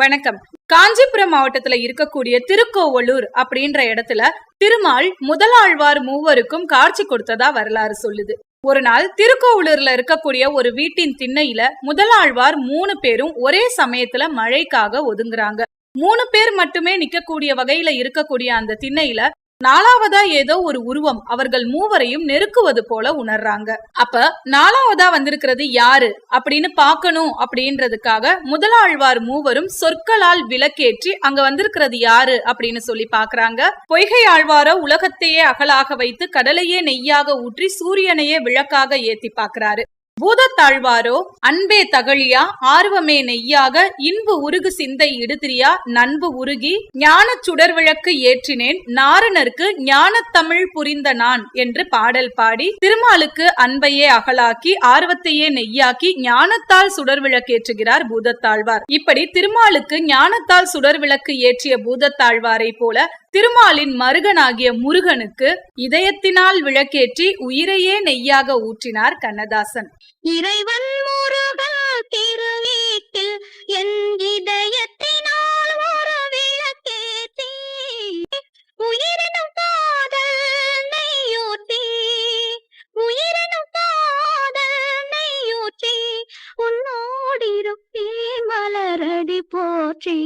வணக்கம். காஞ்சிபுரம் மாவட்டத்துல இருக்கக்கூடிய திருக்கோவலூர் அப்படின்ற இடத்துல திருமால் முதலாழ்வார் மூவருக்கும் காட்சி கொடுத்ததா வரலாறு சொல்லுது. ஒரு நாள் திருக்கோவலூர்ல இருக்கக்கூடிய ஒரு வீட்டின் திண்ணையில முதலாழ்வார் மூணு பேரும் ஒரே சமயத்துல மழைக்காக ஒதுங்குறாங்க. மூணு பேர் மட்டுமே நிக்கக்கூடிய வகையில இருக்கக்கூடிய அந்த திண்ணையில நாலாவதா ஏதோ ஒரு உருவம் அவர்கள் மூவரையும் நெருக்குவது போல உணர்றாங்க. அப்ப நாலாவதா வந்திருக்கிறது யாரு? அப்படின்னு பாக்கணும் அப்படின்றதுக்காக முதலாழ்வார் மூவரும் சொற்களால் விளக்கேற்றி அங்க வந்திருக்கிறது யாரு? அப்படின்னு சொல்லி பாக்குறாங்க பொய்கை ஆழ்வாரோ உலகத்தையே அகலாக வைத்து கடலையே நெய்யாக ஊற்றி சூரியனையே விளக்காக ஏத்தி பாக்குறாரு பூதத்தாழ்வாரோ அன்பே தகழியா ஆர்வமே நெய்யாக இன்பு உருகு சிந்தை இடுதிரியா நண்பு உருகி ஞான சுடர் விளக்கு ஏற்றினேன் நாரணருக்கு ஞானத்தமிழ் புரிந்த நான் என்று பாடல் பாடி திருமாலுக்கு அன்பையே அகலாக்கி ஆர்வத்தையே நெய்யாக்கி ஞானத்தால் சுடர் விளக்கேற்றுகிறார் பூதத்தாழ்வார். இப்படி திருமாலுக்கு ஞானத்தால் சுடர் விளக்கு ஏற்றிய பூதத்தாழ்வாரை போல திருமாலின் மருகனாகிய முருகனுக்கு இதயத்தினால் விளக்கேற்றி உயிரையே நெய்யாக ஊற்றினார் கண்ணதாசன். இறைவன் முருகன் திருவீட்டில் என் இதயத்தினால் ஒரு விளக்கேத்தி உயிரினும் காதல் நெய்யூற்றி. உயிரினும் காதல் நெய்யூற்றி. உன்னோடிருப்பே மலரடி போற்றி.